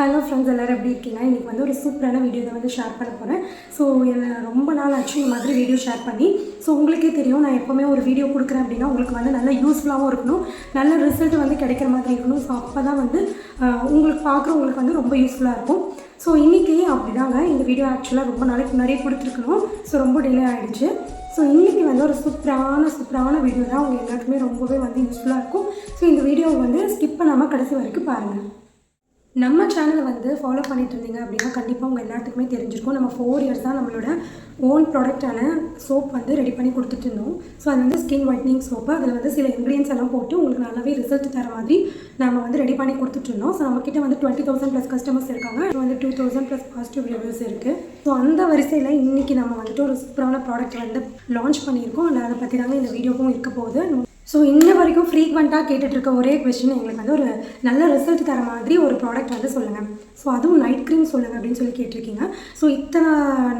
Hello friends எல்லோரும் எப்படி இருக்கீங்க? இன்றைக்கி வந்து ஒரு சூப்பரான வீடியோ தான் வந்து ஷேர் பண்ண போகிறேன் ஸோ என்னை ரொம்ப நாள் ஆச்சு இந்த மாதிரி வீடியோ ஷேர் பண்ணி. ஸோ உங்களுக்கே தெரியும் நான் எப்போவுமே ஒரு வீடியோ கொடுக்குறேன் அப்படின்னா உங்களுக்கு வந்து நல்ல யூஸ்ஃபுல்லாகவும் இருக்கணும். நல்ல ரிசல்ட் வந்து கிடைக்கிற மாதிரி இருக்கணும். ஸோ அப்போ தான் வந்து உங்களுக்கு பார்க்குறவங்களுக்கு வந்து ரொம்ப யூஸ்ஃபுல்லாக இருக்கும். ஸோ இன்றைக்கி அப்படிதாங்க. இந்த வீடியோ ஆக்சுவலாக ரொம்ப நாளைக்கு முன்னாடியே கொடுத்துருக்கணும். ஸோ ரொம்ப டிலே ஆகிடுச்சு ஸோ இன்றைக்கி வந்து ஒரு சூப்பரான சூப்பரான வீடியோ தான். அவங்க எல்லாருக்குமே ரொம்பவே வந்து யூஸ்ஃபுல்லாக இருக்கும். ஸோ இந்த வீடியோவை வந்து ஸ்கிப் பண்ணாமல் கடைசி வரைக்கும் பாருங்கள் நம்ம சேனலை வந்து ஃபாலோ பண்ணிட்டு இருந்தீங்க அப்படின்னா கண்டிப்பாக உங்கள் எல்லாத்துக்குமே தெரிஞ்சிருக்கும். நம்ம ஃபோர் இயர்ஸ் தான் நம்மளோட ஓன் ப்ராடக்டான சோப் வந்து ரெடி பண்ணி கொடுத்துட்டு இருந்தோம். ஸோ அது வந்து ஸ்கின் ஒயிட்னிங் சோப்பு அதில் வந்து சில இன்க்ரீடியன்ஸ் எல்லாம் போட்டு உங்களுக்கு நல்லாவே ரிசல்ட் தர மாதிரி நம்ம வந்து ரெடி பண்ணி கொடுத்துட்டு இருந்தோம். ஸோ நம்மக்கிட்ட வந்து டுவெண்ட்டி தௌசண்ட் ப்ளஸ் கஸ்டமர்ஸ் இருக்காங்க. இப்போ வந்து two thousand plus positive reviews இருக்குது ஸோ அந்த வரிசையில் இன்றைக்கி நம்ம வந்துட்டு ஒரு சூப்பரான ப்ராடக்ட் வந்து லான்ச் பண்ணியிருக்கோம். அண்ட் அதை பற்றி தாங்க இந்த வீடியோவும் இருக்க போகுது. ஸோ இன்ன வரைக்கும் ஃப்ரீக்வெண்ட்டாக கேட்டுட்ருக்க ஒரே கொஷின் எங்களுக்கு வந்து ஒரு நல்ல ரிசல்ட் தர மாதிரி ஒரு ப்ராடக்ட் வந்து சொல்லுங்கள் ஸோ அதுவும் நைட் க்ரீம் சொல்லுங்கள் அப்படின்னு சொல்லி கேட்டிருக்கீங்க. ஸோ இத்தனை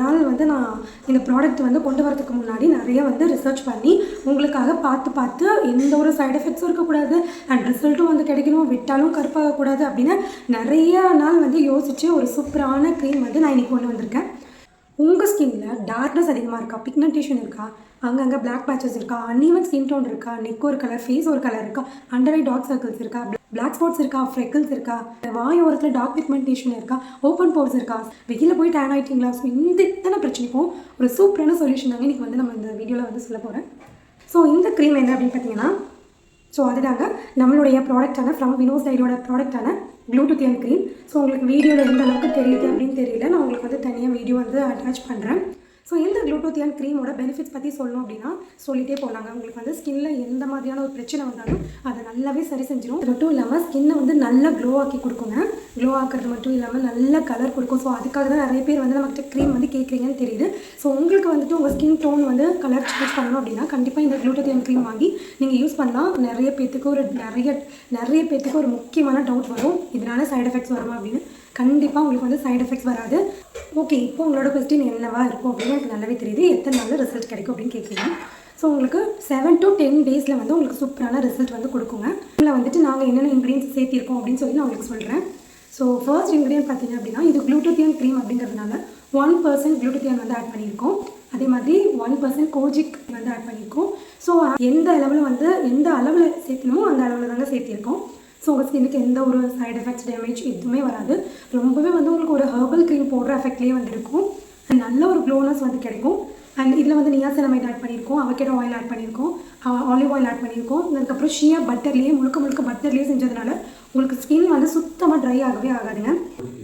நாள் வந்து நான் இந்த ப்ராடக்ட் வந்து கொண்டு வரதுக்கு முன்னாடி நிறைய வந்து ரிசர்ச் பண்ணி உங்களுக்காக பார்த்து பார்த்து எந்த ஒரு சைட் எஃபெக்ட்ஸும் இருக்கக்கூடாது. அண்ட் ரிசல்ட்டும் வந்து கிடைக்கணும். விட்டாலும் கருப்பாகக்கூடாது அப்படின்னு நிறைய நாள் வந்து யோசித்து ஒரு சூப்பரான க்ரீம் வந்து நான் இன்றைக்கி கொண்டு வந்திருக்கேன். உங்கள் ஸ்கின்ல டார்க்னஸ் அதிகமாக இருக்கா? பிக்மெண்டேஷன் இருக்கா? அங்கங்கே பிளாக் பேச்சஸ் இருக்கா? அன்ஈவன் ஸ்கின் டோன் இருக்கா? நெக் ஒரு கலர் ஃபேஸ் ஒரு கலர் இருக்கா? அண்டர் ஐ டார்க் சர்க்கிள்ஸ் இருக்கா? பிளாக் ஸ்பாட்ஸ் இருக்கா? ஃப்ரெக்கிள்ஸ் இருக்கா? வாய் ஓரத்தில் டார்க் பிக்மெண்டேஷன் இருக்கா? ஓப்பன் போர்ஸ் இருக்கா? வெளியில் போய் டேன் ஆகிட்டீங்களா ஸோ இந்த இத்தனை பிரச்சனைக்கும் ஒரு சூப்பரான சொல்யூஷன் தாங்க இன்றைக்கி வந்து நம்ம இந்த வீடியோவில் வந்து சொல்ல போகிறேன் ஸோ இந்த க்ரீம் என்ன அப்படின்னு பார்த்தீங்கன்னா ஸோ அதுதாங்க நம்மளுடைய ப்ராடக்டான ஃப்ரம் வினோ சைடோட ப்ராடக்டான ப்ளூடூத் க்ரீம் ஸோ உங்களுக்கு வீடியோவில் எந்த அளவுக்கு தெரியுது அப்படின்னு தெரியல. நான் உங்களுக்கு வந்து தனியாக வீடியோ வந்து அட்டாச் பண்ணுறேன் ஸோ இந்த க்ளூடோத்தியான் க்ரீமோட பெனிஃபிட்ஸ் பற்றி சொல்லணும் அப்படின்னா சொல்லிட்டே போகலாங்க உங்களுக்கு வந்து ஸ்கின்ல எந்த மாதிரியான ஒரு பிரச்சனை வந்தாலும் அதை நல்லாவே சரி செஞ்சிடும் அது மட்டும் இல்லாமல் ஸ்கின்னை வந்து நல்லா க்ளோ ஆக்கி கொடுக்குங்க. க்ளோ ஆக்குறது மட்டும் இல்லாமல் நல்ல கலர் கொடுக்கும். ஸோ அதுக்காக தான் நிறைய பேர் வந்து நம்மகிட்ட க்ரீம் வந்து கேட்குறீங்கன்னு தெரியுது. ஸோ உங்களுக்கு வந்துட்டு உங்கள் ஸ்கின் டோன் வந்து கலர் சூஸ் பண்ணணும் அப்படின்னா கண்டிப்பாக இந்த க்ளூட்டோத்தியன் க்ரீம் வாங்கி நீங்கள் யூஸ் பண்ணலாம். நிறைய பேத்துக்கு ஒரு நிறைய நிறைய பேத்துக்கு ஒரு முக்கியமான டவுட் வரும். இதனால சைட் எஃபெக்ட்ஸ் வருமா அப்படின்னு கண்டிப்பாக உங்களுக்கு வந்து சைட் எஃபெக்ட்ஸ் வராது. ஓகே இப்போ உங்களோட கொஸ்டின் என்னவா இருக்கும் அப்படின்னு எனக்கு நல்லாவே தெரியுது. எத்தனை நாளில் ரிசல்ட் கிடைக்கும் அப்படின்னு கேட்குறீங்க. ஸோ உங்களுக்கு செவன் டு டென் டேஸில் வந்து உங்களுக்கு சூப்பரான ரிசல்ட் வந்து கொடுக்குங்க. இதில் வந்துட்டு நாங்கள் என்னென்ன இன்க்ரீடியன்ஸ் சேர்த்திருக்கோம் அப்படின்னு சொல்லி நான் உங்களுக்கு சொல்கிறேன் ஸோ ஃபர்ஸ்ட் இன்க்ரீடியன்ட் பார்த்தீங்க அப்படின்னா இது க்ளூட்டோத்தியன் க்ரீம் அப்படிங்கிறதுனால ஒன் பர்சன்ட் க்ளூட்டோத்தியன் வந்து ஆட் பண்ணியிருக்கோம். அதே மாதிரி ஒன் பர்சன்ட் கோஜிக் வந்து ஆட் பண்ணியிருக்கோம். ஸோ எந்த அளவில் வந்து எந்த அளவில் சேர்த்தணுமோ அந்த அளவில் தாங்க சேர்த்திருக்கோம். ஸோ உங்கள் ஸ்கின்னுக்கு எந்த ஒரு சைட் எஃபெக்ட்ஸ் டேமேஜ் எதுவுமே வராது. ரொம்பவே வந்து உங்களுக்கு ஒரு ஹெர்பல் க்ரீம் போடுற எஃபெக்ட்லேயே வந்து இருக்கும். அண்ட் நல்ல ஒரு க்ளோனஸ் வந்து கிடைக்கும். அண்ட் இதில் வந்து நியாசனமைட் ஆட் பண்ணியிருக்கோம் அவகேடோ ஆயில் ஆட் பண்ணியிருக்கோம் ஆலிவ் ஆயில் ஆட் பண்ணியிருக்கோம். அதுக்கப்புறம் ஷியா பட்டர்லேயே முழுக்க முழுக்க பட்டர்லேயே செஞ்சதுனால உங்களுக்கு ஸ்கின் வந்து சுத்தமாக ட்ரை ஆகவே ஆகாதுங்க.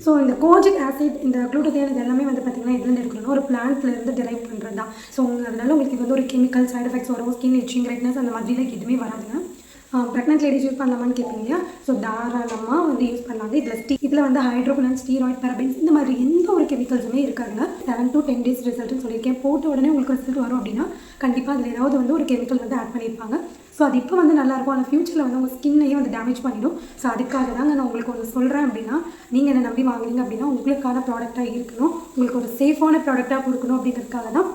ஸோ இந்த கோஜிக் ஆசிட் இந்த குளூட்டோதியன் இது எல்லாமே வந்து பார்த்தீங்கன்னா எதுலேருந்து எடுக்கணும்னா ஒரு பிளான்ட்லேருந்து டெரைவ் பண்ணுறது தான் ஸோ அதனால உங்களுக்கு இது வந்து ஒரு கெமிக்கல் சைடு எஃபெக்ட்ஸ் வரும் ஸ்கின் இச்சிங் ரெட்னஸ் அந்த மாதிரிலாம் எதுவுமே வராதுங்க. ப்ரெக்னென்ட் லேடிஸ் யூஸ் பண்ணலாமான்னு கேட்பீங்க இல்லையா? ஸோ தாராளமாக வந்து யூஸ் பண்ணலாங்க இதில் ஸ்டீ இதில் வந்து ஹைட்ரோகுலன் ஸ்டீராய்ட் பேரபென்ஸ் இந்த மாதிரி எந்த ஒரு கெமிக்கல்ஸுமே இருக்காதுங்க. செவன் டு டென் டேஸ் ரிசல்ட்னு சொல்லியிருக்கேன். போட்ட உடனே உங்களுக்கு ரிசல்ட் வரும் அப்படின்னா கண்டிப்பாக அதில் ஏதாவது வந்து ஒரு கெமிக்கல் வந்து ஆட் பண்ணியிருப்பாங்க. ஸோ அது இப்போ வந்து நல்லாயிருக்கும் ஆனால் ஃப்யூச்சரில் வந்து உங்கள் ஸ்கின்னையே வந்து டேமேஜ் பண்ணிடும். ஸோ அதுக்காக தாங்க நான் உங்களுக்கு ஒன்று சொல்கிறேன் அப்படின்னா நீங்கள் என்னை நம்பி வாங்குறீங்க அப்படின்னா உங்களுக்கான ப்ராடக்டாக இருக்கணும். உங்களுக்கு ஒரு சேஃபான ப்ராடக்டாக கொடுக்கணும் அப்படிங்கிறதுக்காக தான்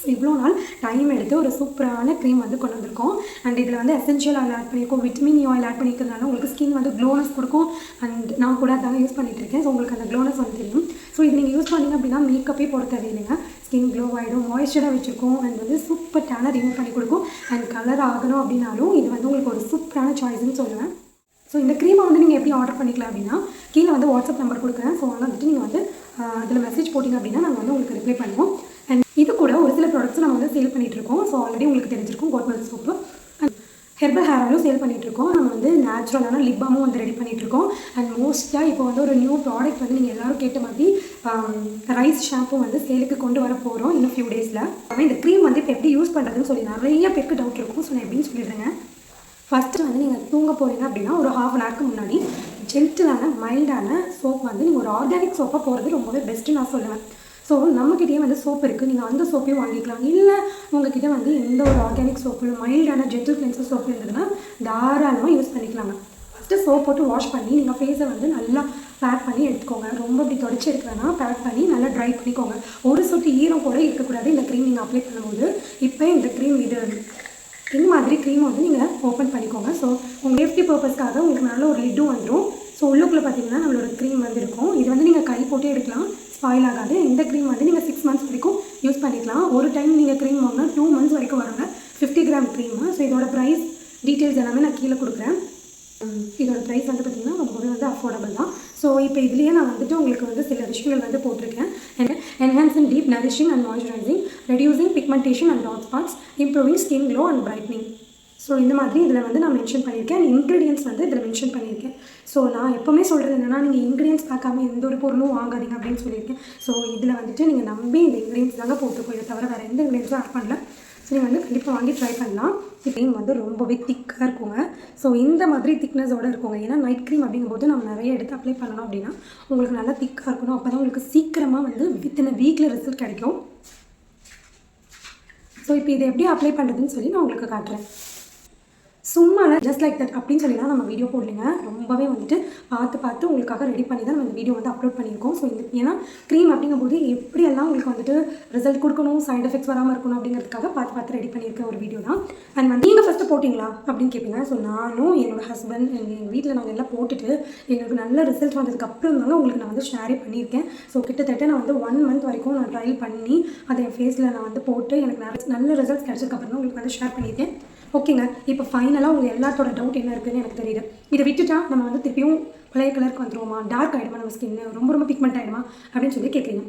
ஸோ இவ்வளோ நாள் டைம் எடுத்து ஒரு சூப்பரான க்ரீம் வந்து கொண்டு வந்திருக்கோம். அண்ட் இதில் வந்து எசென்ஷியல் ஆயில் ஆட் பண்ணியிருக்கோம் விட்டமின் ஆயில் e ஆட் பண்ணிக்கிறதுனால உங்களுக்கு ஸ்கின் வந்து க்ளோனஸ் கொடுக்கும். அண்ட் நான் கூட அதாங்க யூஸ் பண்ணிகிட்டு இருக்கேன். ஸோ உங்களுக்கு அந்த க்ளோனஸ் வந்து தெரியும். ஸோ இது நீங்கள் யூஸ் பண்ணிங்க அப்படின்னா மேக்கப்பே போட தேவையில்லைங்க ஸ்கின் க்ளோ ஆகிடும் மாய்ஸ்சராக வச்சுருக்கோம். அண்ட் வந்து சூப்பர் டேனாக ரிமூவ் பண்ணி கொடுக்கும். அண்ட் கலர் ஆகணும் அப்படின்னாலும் இது வந்து உங்களுக்கு ஒரு சூப்பரான சாய்ஸ்னு சொல்லுவேன். ஸோ இந்த க்ரீமை வந்து நீங்கள் எப்படி ஆர்டர் பண்ணிக்கலாம் அப்படின்னா கீழே வந்து வாட்ஸ்அப் நம்பர் கொடுக்குறேன். ஸோ அங்கே வந்துட்டு நீங்கள் வந்து அதில் மெசேஜ் போட்டிங்க அப்படின்னா நாங்கள் வந்து உங்களுக்கு ரிப்ளை பண்ணுவோம் அண்ட் இது கூட ஒரு சில ப்ராடக்ட்ஸ் நம்ம வந்து சேல் பண்ணிகிட்டு இருக்கோம் ஸோ ஆல்ரெடி உங்களுக்கு தெரிஞ்சிருக்கும் goat milk soap and herbal hair ஆயிலும் சேல் பண்ணிகிட்ருக்கோம் இருக்கோம் நம்ம வந்து நேச்சுரலான லிப் பாமும் வந்து ரெடி பண்ணிகிட்ருக்கோம் இருக்கோம் அண்ட் மோஸ்ட்டாக இப்போ வந்து ஒரு நியூ ப்ராடக்ட் வந்து நீங்கள் எல்லோரும் கேட்ட மாதிரி ரைஸ் ஷாம்பு வந்து சேலுக்கு கொண்டு வர போகிறோம் இன்னும் ஃபியூ டேஸில் ஆனால் இந்த க்ரீம் வந்து இப்போ எப்படி யூஸ் பண்ணுறதுன்னு சொல்லி நிறைய பேருக்கு டவுட் இருக்கும். ஸோ நான் எப்படின்னு சொல்லிடுறேங்க. ஃபஸ்ட்டு வந்து நீங்கள் தூங்க போகிறீங்க அப்படின்னா ஒரு ஹாஃப் அன் ஹவருக்கு முன்னாடி ஜென்டிலான மைல்டான சோப் வந்து நீங்கள் ஒரு ஆர்கானிக் சோப்பாக போகிறது ரொம்பவே பெஸ்ட்டு நான் சொல்லுவேன். ஸோ நம்மக்கிட்டேயே வந்து சோப் இருக்குது நீங்கள் அந்த சோப்பையும் வாங்கிக்கலாம். இல்லை உங்ககிட்ட வந்து எந்த ஒரு ஆர்கானிக் சோப்பு மைல்டான ஜென்டில் கிளென்சர் சோப்பு இருந்ததுன்னா தாராளமாக யூஸ் பண்ணிக்கலாங்க. ஃபஸ்ட்டு சோப் போட்டு வாஷ் பண்ணி நீங்கள் ஃபேஸை வந்து நல்லா பேக் பண்ணி எடுத்துக்கோங்க. ரொம்ப இப்படி தொடச்சி எடுக்கிறேன்னா பேக் பண்ணி நல்லா ட்ரை பண்ணிக்கோங்க. ஒரு சொட்டு ஈரம் கூட இருக்கக்கூடாது. இந்த க்ரீம் நீங்கள் அப்ளை பண்ணும்போது. இப்போ இந்த க்ரீம் இது இந்த மாதிரி க்ரீம் வந்து நீங்கள் ஓப்பன் பண்ணிக்கோங்க. ஸோ உங்கள் சேஃப்டி பர்பஸ்க்காக உங்களுக்கு நல்ல ஒரு லிட்டும் வந்துடும் ஸோ உள்ளுக்குள்ளே பார்த்தீங்கன்னா நம்மளோட க்ரீம் வந்து இருக்கும். இது வந்து நீங்கள் கை போட்டே எடுக்கலாம். ஸ்பாயில் ஆகாது. இந்த க்ரீம் வந்து நீங்கள் சிக்ஸ் மந்த்ஸ் வரைக்கும் யூஸ் பண்ணிக்கலாம். ஒரு டைம் நீங்கள் க்ரீம் வாங்கினா டூ மந்த்ஸ் வரைக்கும் வருங்க. ஃபிஃப்டி கிராம் க்ரீமு ஸோ இதோட ப்ரைஸ் டீட்டெயில்ஸ் எல்லாமே நான் கீழே கொடுக்குறேன். இதோட ப்ரைஸ் வந்து பார்த்திங்கன்னா ரொம்பவே வந்து அஃபோர்டபுள் தான். ஸோ இப்போ இதுலேயே நான் வந்துட்டு உங்களுக்கு வந்து சில விஷயங்கள் வந்து போட்டிருக்கேன். Enhancing deep nourishing and moisturising reducing pigmentation and dot spots improving skin glow and brightening so இந்த மாதிரி இதில் வந்து நான் மென்ஷன் பண்ணியிருக்கேன். இன்க்ரீடியன்ஸ் வந்து இதில் மென்ஷன் பண்ணியிருக்கேன். ஸோ நான் எப்போவுமே சொல்கிறது என்னென்னா நீங்கள் இன்க்ரீடியன்ஸ் பார்க்காம எந்த ஒரு பொருளும் வாங்காதீங்க அப்படின்னு சொல்லியிருக்கேன். ஸோ இதில் வந்துட்டு நீங்கள் நம்பி இந்த இன்க்ரீடியன்ஸ் தாங்க போட்டுக்கோ இதை தவிர வேறு எந்த இன்க்ரீடியன்ஸும் ஆட் பண்ணல. ஸோ நீங்கள் வந்து கண்டிப்பாக வாங்கி ட்ரை பண்ணலாம். க்ரீம் வந்து ரொம்பவே திக்காக இருக்குங்க. ஸோ இந்த மாதிரி திக்னஸோடு இருக்குங்க. ஏன்னா நைட் க்ரீம் அப்படிங்கும்போது நம்ம நிறைய எடுத்து அப்ளை பண்ணணும் அப்படின்னா உங்களுக்கு நல்லா திக்காக இருக்கணும். அப்போ தான் உங்களுக்கு சீக்கிரமாக வந்து வித்தின் வீக்கில் ரிசல்ட் கிடைக்கும். ஸோ இப்போ இதை எப்படி அப்ளை பண்ணுறதுன்னு சொல்லி நான் உங்களுக்கு காட்டுறேன். சும்மா ஜஸ்ட் லைக் தட் அப்படின்னு சொல்லிலாம் நம்ம வீடியோ போடலைங்க. ரொம்பவே வந்துட்டு பார்த்து பார்த்து உங்களுக்காக ரெடி பண்ணி தான் நம்ம இந்த வீடியோ வந்து அப்லோட் பண்ணியிருக்கோம். ஸோ இந்த ஏன்னா க்ரீம் அப்படிங்கும்போது எப்படியெல்லாம் உங்களுக்கு வந்துட்டு ரிசல்ட் கொடுக்கணும் சைட் எஃபெக்ட்ஸ் வராமல் இருக்கணும் அப்படிங்கிறதுக்காக பார்த்து பார்த்து ரெடி பண்ணியிருக்க ஒரு வீடியோ தான். அண்ட் வந்து நீங்கள் ஃபஸ்ட்டு போட்டிங்களா அப்படின்னு கேட்பீங்க ஸோ நானும் என்னோட ஹஸ்பண்ட் எங்கள் வீட்டில் நாங்கள் எல்லாம் போட்டுட்டு எங்களுக்கு நல்ல ரிசல்ட் வந்ததுக்கு அப்புறம் தாங்க உங்களுக்கு நான் வந்து ஷேரே பண்ணியிருக்கேன். ஸோ கிட்டத்தட்ட நான் வந்து ஒன் மந்த் வரைக்கும் நான் ட்ரையல் பண்ணி அதை என் ஃபேஸில் நான் வந்து போட்டு எனக்கு நல்ல ரிசல்ட்ஸ் கிடச்சதுக்கப்புறம் தான் உங்களுக்கு வந்து ஷேர் பண்ணியிருக்கேன். ஓகேங்க. இப்போ ஃபைனலாக உங்கள் எல்லாத்தோட டவுட் என்ன இருக்குதுன்னு எனக்கு தெரியுது. இதை விட்டுட்டா நம்ம வந்து திருப்பியும் பழைய கலருக்கு வந்துருவோமா? டார்க் ஆகிடுமா நம்ம ஸ்கின்னு ரொம்ப ரொம்ப பிக்மெண்ட் ஆகிடுமா அப்படின்னு சொல்லி கேட்குறீங்க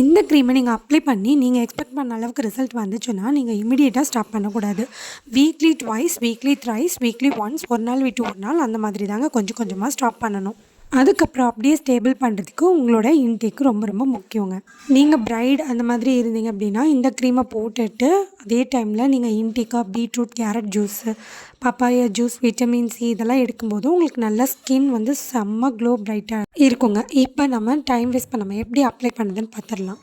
இந்த க்ரீமை நீங்கள் அப்ளை பண்ணி நீங்கள் எக்ஸ்பெக்ட் பண்ண அளவுக்கு ரிசல்ட் வந்துச்சுன்னா நீங்கள் இமீடியட்டாக ஸ்டாப் பண்ணக்கூடாது. Weekly twice weekly thrice weekly once ஒரு நாள் விட்டு ஒரு நாள் அந்த மாதிரி தாங்க கொஞ்சம் கொஞ்சமாக ஸ்டாப் பண்ணணும். அதுக்கப்புறம் அப்படியே ஸ்டேபிள் பண்ணுறதுக்கு உங்களோட இன்டேக்கு ரொம்ப ரொம்ப முக்கியங்க. நீங்கள் ப்ரைட் அந்த மாதிரி இருந்தீங்க அப்படின்னா இந்த க்ரீமை போட்டுட்டு அதே டைமில் நீங்கள் இன்டேக்காக beetroot carrot juice papaya juice vitamin C இதெல்லாம் எடுக்கும்போது உங்களுக்கு நல்ல ஸ்கின் வந்து செம்ம க்ளோ பிரைட்டாக இருக்குங்க. இப்போ நம்ம டைம் வேஸ்ட் பண்ணாமல் எப்படி அப்ளை பண்ணுதுன்னு பார்த்துடலாம்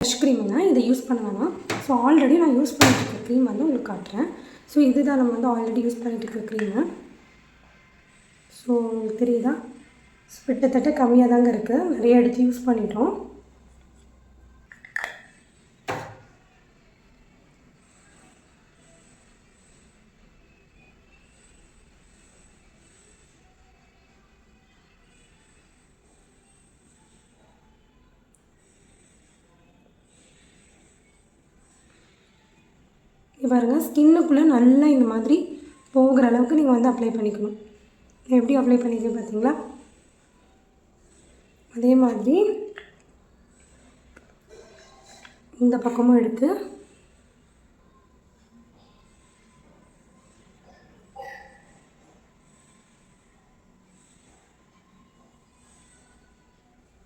ஃப்ரெஷ் க்ரீமுங்க இதை யூஸ் பண்ண வேணாம். ஸோ ஆல்ரெடி நான் யூஸ் பண்ணிட்டு இருக்க க்ரீம் வந்து உங்களுக்கு காட்டுறேன். ஸோ இதுதான் நம்ம வந்து ஆல்ரெடி யூஸ் பண்ணிட்டு இருக்க க்ரீமு ஸோ உங்களுக்கு தெரியுதா? கிட்டத்தட்ட கம்மியாக தாங்க இருக்குது நிறைய எடுத்து யூஸ் பண்ணிட்டோம். பாருங்க ஸ்கின்னுக்குள்ளே நல்லா இந்த மாதிரி போகிற அளவுக்கு நீங்கள் வந்து அப்ளை பண்ணிக்கணும். எப்படி அப்ளை பண்ணிக்க பார்த்தீங்களா அதே மாதிரி இந்த பக்கமும் எடுத்து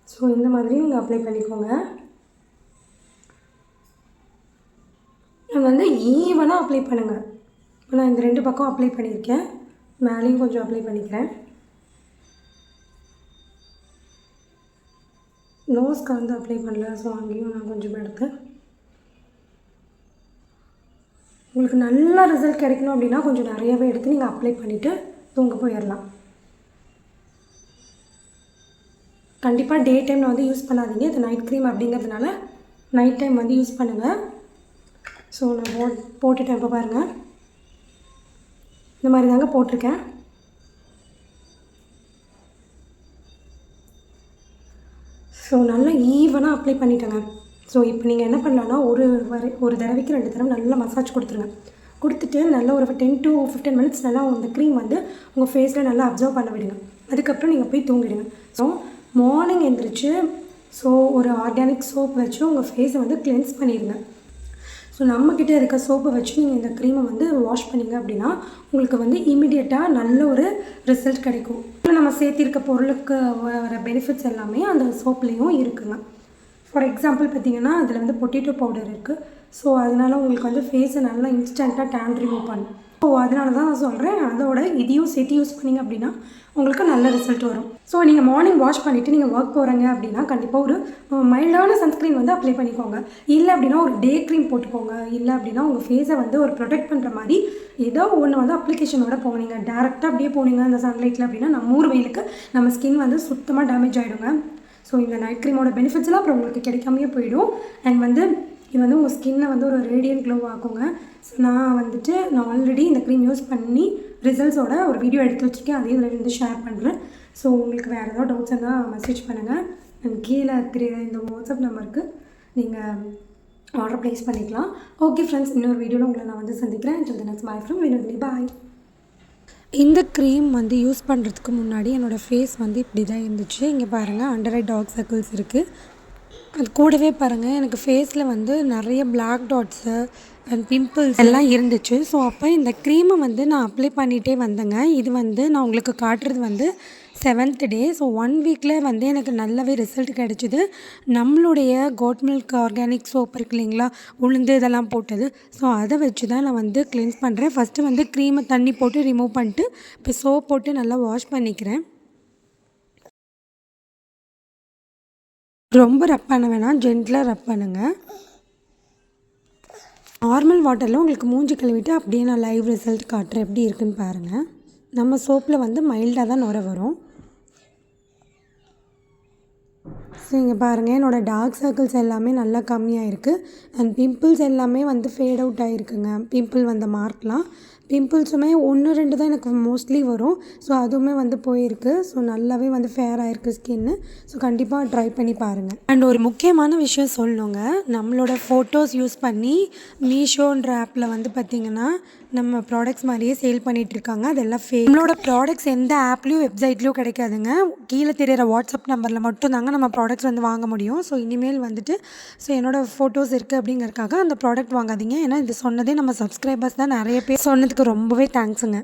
ஸோ இந்த மாதிரி நீங்கள் அப்ளை பண்ணிக்கோங்க. நான் வந்து ஈவனாக அப்ளை பண்ணுங்கள் இப்போ நான் இந்த ரெண்டு பக்கம் அப்ளை பண்ணியிருக்கேன். மேலேயும் கொஞ்சம் அப்ளை பண்ணிக்கிறேன். நோஸ்க்கு வந்து அப்ளை பண்ணல ஸோ அங்கேயும் நான் கொஞ்சம் எடுத்து உங்களுக்கு நல்ல ரிசல்ட் கிடைக்கணும் அப்படின்னா கொஞ்சம் நிறையவே எடுத்து நீங்கள் அப்ளை பண்ணிவிட்டு தூங்க போயிடலாம் கண்டிப்பாக டே டைமில் வந்து யூஸ் பண்ணாதீங்க. இது நைட் க்ரீம் அப்படிங்கிறதுனால நைட் டைம் வந்து யூஸ் பண்ணுங்கள் ஸோ நான் போட் போட்டுட்டேன் இப்போ பாருங்கள் இந்த மாதிரி தாங்க போட்டிருக்கேன். ஸோ நல்லா ஈவனாக அப்ளை பண்ணிட்டேங்க. ஸோ இப்போ நீங்கள் என்ன பண்ணலான்னா ஒரு வரை ஒரு தடவைக்கு ரெண்டு தடவை நல்லா மசாஜ் கொடுத்துருங்க. கொடுத்துட்டு நல்லா ஒரு டென் டு ஃபிஃப்டீன் மினிட்ஸ் நல்லா அந்த க்ரீம் வந்து உங்கள் ஃபேஸில் நல்லா அப்சர்வ் பண்ண விடுங்க. அதுக்கப்புறம் நீங்கள் போய் தூங்கிடுங்க. ஸோ மார்னிங் எழுந்திரிச்சு ஸோ ஒரு ஆர்கானிக் சோப் வச்சு உங்கள் ஃபேஸை வந்து கிளென்ஸ் பண்ணிடுங்க. ஸோ நம்மக்கிட்ட இருக்க சோப்பை வச்சு நீங்கள் இந்த க்ரீமை வந்து வாஷ் பண்ணீங்க அப்படின்னா உங்களுக்கு வந்து இமீடியட்டாக நல்ல ஒரு ரிசல்ட் கிடைக்கும். இப்போ நம்ம சேர்த்திருக்க பொருளுக்கு வ- வர பெனிஃபிட்ஸ் எல்லாமே அந்த சோப்லேயும் இருக்குங்க ஃபார் எக்ஸாம்பிள் பார்த்தீங்கன்னா அதில் வந்து பொட்டேட்டோ பவுடர் இருக்குது ஸோ அதனால உங்களுக்கு வந்து ஃபேஸை நல்லா இன்ஸ்டண்ட்டாக டேன் ரிமூவ் பண்ணும் ஸோ அதனால தான் நான் சொல்கிறேன் அதோட இதையும் சேர்த்து யூஸ் பண்ணிங்க அப்படின்னா உங்களுக்கு நல்ல ரிசல்ட் வரும். ஸோ நீங்கள் மார்னிங் வாஷ் பண்ணிவிட்டு நீங்கள் ஒர்க் போகிறீங்க அப்படின்னா கண்டிப்பாக ஒரு மைல்டான சன்ஸ்க்ரீன் வந்து அப்ளை பண்ணிக்கோங்க. இல்லை அப்படின்னா ஒரு டே க்ரீம் போட்டுக்கோங்க. இல்லை அப்படின்னா உங்கள் ஃபேஸை வந்து ஒரு ப்ரொடெக்ட் பண்ணுற மாதிரி ஏதோ ஒன்று வந்து அப்ளிகேஷனோட போங்க நீங்கள் டேரெக்டாக அப்படியே போனீங்க அந்த சன்லைட்டில் அப்படின்னா நம்ம ஊர் வெயிலுக்கு நம்ம ஸ்கின் வந்து சுத்தமாக டேமேஜ் ஆகிடுங்க ஸோ இந்த நைட் க்ரீமோட பெனிஃபிட்ஸ்லாம் அப்புறம் உங்களுக்கு கிடைக்காமையே போயிடும். அண்ட் வந்து இது வந்து உங்கள் ஸ்கின்னை வந்து ஒரு ரேடியன்ட் க்ளோ ஆக்குங்க. ஸோ நான் வந்துட்டு நான் ஆல்ரெடி இந்த க்ரீம் யூஸ் பண்ணி ரிசல்ட்ஸோட ஒரு வீடியோ எடுத்து வச்சுருக்கேன். அதையும் இதில் வந்து ஷேர் பண்ணுறேன் ஸோ உங்களுக்கு வேறு ஏதாவது டவுட்ஸ் இருந்தால் மெசேஜ் பண்ணுங்கள் நான் கீழே இருக்கிற இந்த வாட்ஸ்அப் நம்பருக்கு நீங்கள் ஆர்டர் ப்ளேஸ் பண்ணிக்கலாம். ஓகே ஃப்ரெண்ட்ஸ் இன்னொரு வீடியோவில் உங்களை நான் வந்து சந்திக்கிறேன். Until the next bye from Vinodhini bye இந்த க்ரீம் வந்து யூஸ் பண்ணுறதுக்கு முன்னாடி என்னோடய ஃபேஸ் வந்து இப்படி தான் இருந்துச்சு. இங்கே பாருங்கள் அண்டர் ஐ டார்க் சர்க்கிள்ஸ் இருக்குது அது கூடவே பாருங்கள் எனக்கு ஃபேஸில் வந்து நிறைய பிளாக் டாட்ஸு அண்ட் பிம்பிள்ஸ் எல்லாம் இருந்துச்சு. ஸோ அப்போ இந்த க்ரீமை வந்து நான் அப்ளை பண்ணிகிட்டே வந்தேங்க. இது வந்து நான் உங்களுக்கு காட்டுறது வந்து செவன்த் டே ஸோ ஒன் வீக்கில் வந்து எனக்கு நல்லாவே ரிசல்ட் கிடச்சிது. நம்மளுடைய கோட் மில்க் ஆர்கானிக் சோப் இருக்கு இல்லைங்களா உளுந்து இதெல்லாம் போட்டது. ஸோ அதை வச்சு தான் நான் வந்து க்ளீன்ஸ் பண்ணுறேன் ஃபஸ்ட்டு வந்து க்ரீமை தண்ணி போட்டு ரிமூவ் பண்ணிட்டு இப்போ சோப் போட்டு நல்லா வாஷ் பண்ணிக்கிறேன். ரொம்ப ரப் பண்ண வேணாம். ஜென்டிலாக ரப் பண்ணுங்கள் நார்மல் வாட்டரில் உங்களுக்கு மூஞ்சி கழுவிட்டு அப்படியே நான் லைவ் ரிசல்ட் காட்டுறேன். எப்படி இருக்குன்னு பாருங்கள் நம்ம சோப்பில் வந்து மைல்டாக தான் நுர வரும். ஸோ இங்கே பாருங்கள் என்னோடய டார்க் சர்க்கிள்ஸ் எல்லாமே நல்லா கம்மியாக இருக்குது அண்ட் பிம்பிள்ஸ் எல்லாமே வந்து ஃபேட் அவுட் ஆகிருக்குங்க பிம்பிள் வந்த மார்க்லாம் பிம்பிள்ஸுமே ஒன்று ரெண்டு தான் எனக்கு மோஸ்ட்லி வரும். ஸோ அதுவுமே வந்து போயிருக்கு. ஸோ நல்லாவே வந்து ஃபேர் ஆகிருக்கு ஸ்கின்னு ஸோ கண்டிப்பாக ட்ரை பண்ணி பாருங்கள் அண்ட் ஒரு முக்கியமான விஷயம் சொல்லணுங்க நம்மளோட ஃபோட்டோஸ் யூஸ் பண்ணி மீஷோன்ற ஆப்பில் வந்து பார்த்திங்கன்னா நம்ம ப்ராடக்ட்ஸ் மாதிரியே சேல் பண்ணிகிட்டு இருக்காங்க அதெல்லாம் ஃபேக் நம்மளோட ப்ராடக்ட்ஸ் எந்த ஆப்லேயும் வெப்சைட்லேயும் கிடைக்காதுங்க. கீழே தெரியிற வாட்ஸ்அப் நம்பரில் மட்டும் தாங்க நம்ம ப்ராடக்ட்ஸ் வந்து வாங்க முடியும். ஸோ இனிமேல் வந்துட்டு ஸோ என்னோடய ஃபோட்டோஸ் இருக்குது அப்படிங்கிறக்காக அந்த ப்ராடக்ட் வாங்காதீங்க. ஏன்னா இது சொன்னதே நம்ம சப்ஸ்கிரைபர்ஸ் தான் நிறைய பேர் சொன்னதுக்கு ரொம்பவே தேங்க்ஸுங்க